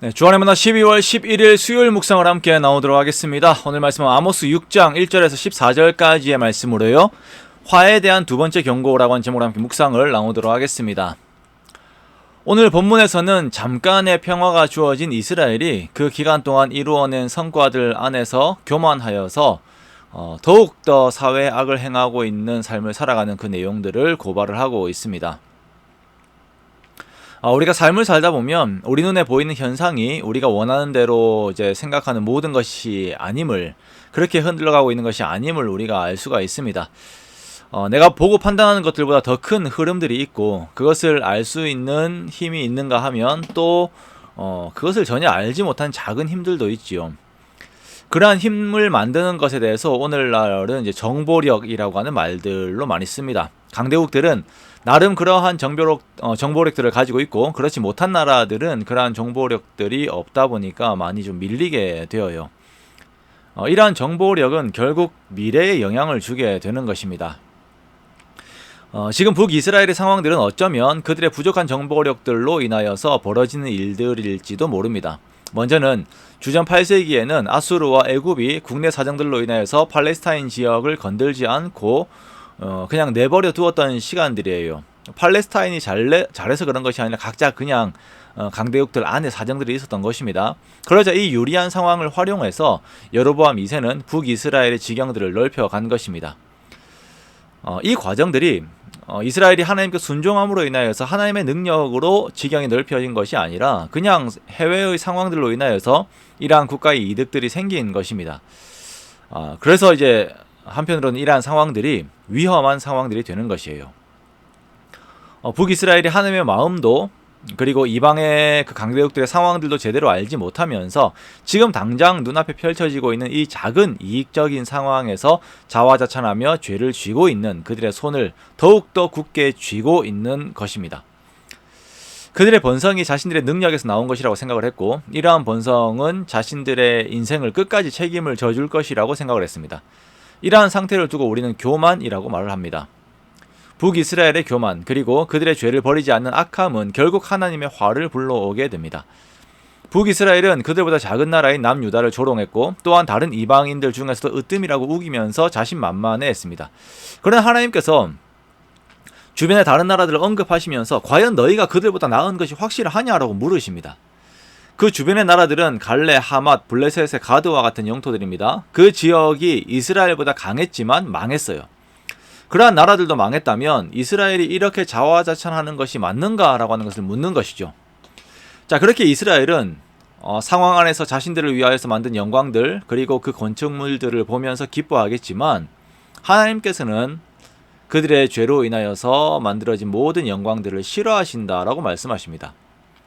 네, 주안의 문화 12월 11일 수요일 묵상을 함께 나오도록 하겠습니다. 오늘 말씀은 아모스 6장 1절에서 14절까지의 말씀으로요. 화에 대한 두 번째 경고라고 하는 제목으로 함께 묵상을 나오도록 하겠습니다. 오늘 본문에서는 잠깐의 평화가 주어진 이스라엘이 그 기간 동안 이루어낸 성과들 안에서 교만하여서 어, 더욱더 사회에 악을 행하고 있는 삶을 살아가는 그 내용들을 고발을 하고 있습니다. 아, 우리가 삶을 살다 보면 우리 눈에 보이는 현상이 우리가 원하는 대로 이제 생각하는 모든 것이 아님을 그렇게 흔들려가고 있는 것이 아님을 우리가 알 수가 있습니다. 어, 내가 보고 판단하는 것들보다 더 큰 흐름들이 있고 그것을 알 수 있는 힘이 있는가 하면 또 어, 그것을 전혀 알지 못한 작은 힘들도 있지요. 그러한 힘을 만드는 것에 대해서 오늘날은 이제 정보력이라고 하는 말들로 많이 씁니다. 강대국들은 나름 그러한 정보력, 어, 정보력들을 가지고 있고 그렇지 못한 나라들은 그러한 정보력들이 없다 보니까 많이 좀 밀리게 되어요. 어, 이러한 정보력은 결국 미래에 영향을 주게 되는 것입니다. 어, 지금 북이스라엘의 상황들은 어쩌면 그들의 부족한 정보력들로 인하여서 벌어지는 일들일지도 모릅니다. 먼저는 주전 8세기에는 아수르와 애굽이 국내 사정들로 인하여서 팔레스타인 지역을 건들지 않고 어, 그냥 내버려 두었던 시간들이에요. 팔레스타인이 잘래, 잘해서 그런 것이 아니라 각자 그냥 어, 강대국들 안에 사정들이 있었던 것입니다. 그러자 이 유리한 상황을 활용해서 여로보암 2세는 북이스라엘의 지경들을 넓혀간 것입니다. 어, 이 과정들이 어, 이스라엘이 하나님께 순종함으로 인하여서 하나님의 능력으로 지경이 넓혀진 것이 아니라 그냥 해외의 상황들로 인하여서 이러한 국가의 이득들이 생긴 것입니다. 아, 그래서 이제 한편으로는 이러한 상황들이 위험한 상황들이 되는 것이에요. 어, 북이스라엘이 하나님의 마음도 그리고 이방의 그 강대국들의 상황들도 제대로 알지 못하면서 지금 당장 눈앞에 펼쳐지고 있는 이 작은 이익적인 상황에서 자화자찬하며 죄를 쥐고 있는 그들의 손을 더욱더 굳게 쥐고 있는 것입니다. 그들의 번성이 자신들의 능력에서 나온 것이라고 생각을 했고 이러한 번성은 자신들의 인생을 끝까지 책임을 져줄 것이라고 생각을 했습니다. 이러한 상태를 두고 우리는 교만이라고 말을 합니다. 북이스라엘의 교만 그리고 그들의 죄를 버리지 않는 악함은 결국 하나님의 화를 불러오게 됩니다. 북이스라엘은 그들보다 작은 나라인 남유다를 조롱했고 또한 다른 이방인들 중에서도 으뜸이라고 우기면서 자신만만해했습니다. 그러나 하나님께서 주변의 다른 나라들을 언급하시면서 과연 너희가 그들보다 나은 것이 확실하냐라고 물으십니다. 그 주변의 나라들은 갈레, 하맛, 블레셋의 가드와 같은 영토들입니다. 그 지역이 이스라엘보다 강했지만 망했어요. 그러한 나라들도 망했다면 이스라엘이 이렇게 자화자찬하는 것이 맞는가라고 하는 것을 묻는 것이죠. 자, 그렇게 이스라엘은 어, 상황 안에서 자신들을 위하여서 만든 영광들 그리고 그 건축물들을 보면서 기뻐하겠지만 하나님께서는 그들의 죄로 인하여서 만들어진 모든 영광들을 싫어하신다라고 말씀하십니다.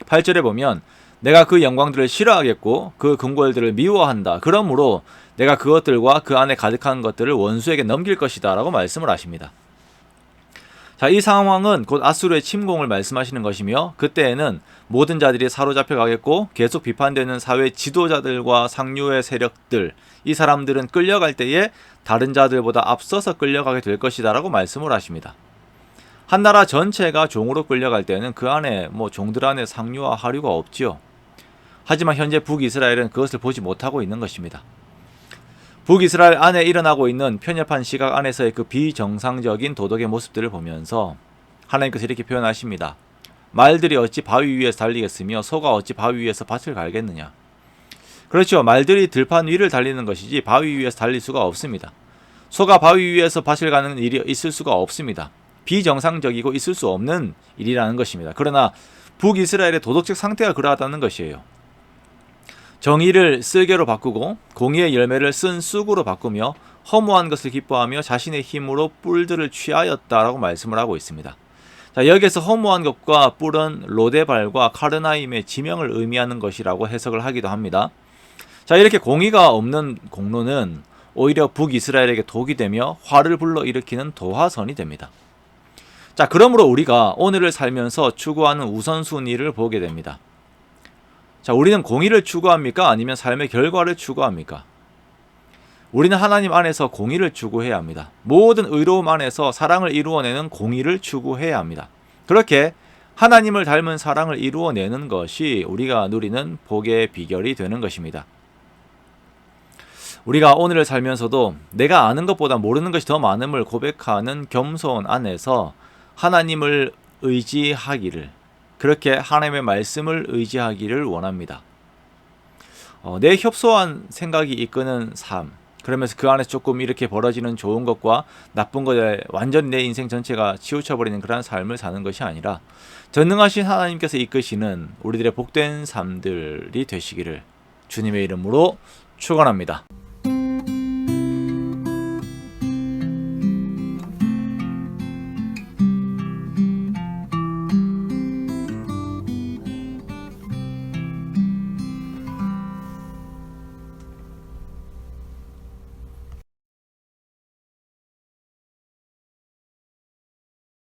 8절에 보면 내가 그 영광들을 싫어하겠고 그 궁궐들을 미워한다. 그러므로 내가 그것들과 그 안에 가득한 것들을 원수에게 넘길 것이다라고 말씀을 하십니다. 자, 이 상황은 곧 아수르의 침공을 말씀하시는 것이며 그때에는 모든 자들이 사로잡혀 가겠고 계속 비판되는 사회 지도자들과 상류의 세력들 이 사람들은 끌려갈 때에 다른 자들보다 앞서서 끌려가게 될 것이다라고 말씀을 하십니다. 한 나라 전체가 종으로 끌려갈 때는 그 안에 뭐 종들 안에 상류와 하류가 없지요. 하지만 현재 북이스라엘은 그것을 보지 못하고 있는 것입니다. 북이스라엘 안에 일어나고 있는 편협한 시각 안에서의 그 비정상적인 도덕의 모습들을 보면서 하나님께서 이렇게 표현하십니다. 말들이 어찌 바위 위에서 달리겠으며 소가 어찌 바위 위에서 밭을 갈겠느냐. 그렇죠. 말들이 들판 위를 달리는 것이지 바위 위에서 달릴 수가 없습니다. 소가 바위 위에서 밭을 가는 일이 있을 수가 없습니다. 비정상적이고 있을 수 없는 일이라는 것입니다. 그러나 북이스라엘의 도덕적 상태가 그러하다는 것이에요. 정의를 쓸개로 바꾸고 공의의 열매를 쓴 쑥으로 바꾸며 허무한 것을 기뻐하며 자신의 힘으로 뿔들을 취하였다라고 말씀을 하고 있습니다. 자, 여기에서 허무한 것과 뿔은 로데발과 카르나임의 지명을 의미하는 것이라고 해석을 하기도 합니다. 자, 이렇게 공의가 없는 공로는 오히려 북이스라엘에게 독이 되며 화를 불러 일으키는 도화선이 됩니다. 자, 그러므로 우리가 오늘을 살면서 추구하는 우선순위를 보게 됩니다. 자, 우리는 공의를 추구합니까? 아니면 삶의 결과를 추구합니까? 우리는 하나님 안에서 공의를 추구해야 합니다. 모든 의로움 안에서 사랑을 이루어내는 공의를 추구해야 합니다. 그렇게 하나님을 닮은 사랑을 이루어내는 것이 우리가 누리는 복의 비결이 되는 것입니다. 우리가 오늘을 살면서도 내가 아는 것보다 모르는 것이 더 많음을 고백하는 겸손 안에서 하나님을 의지하기를 그렇게 하나님의 말씀을 의지하기를 원합니다. 어, 내 협소한 생각이 이끄는 삶 그러면서 그 안에서 조금 이렇게 벌어지는 좋은 것과 나쁜 것에 완전히 내 인생 전체가 치우쳐버리는 그러한 삶을 사는 것이 아니라 전능하신 하나님께서 이끄시는 우리들의 복된 삶들이 되시기를 주님의 이름으로 축원합니다.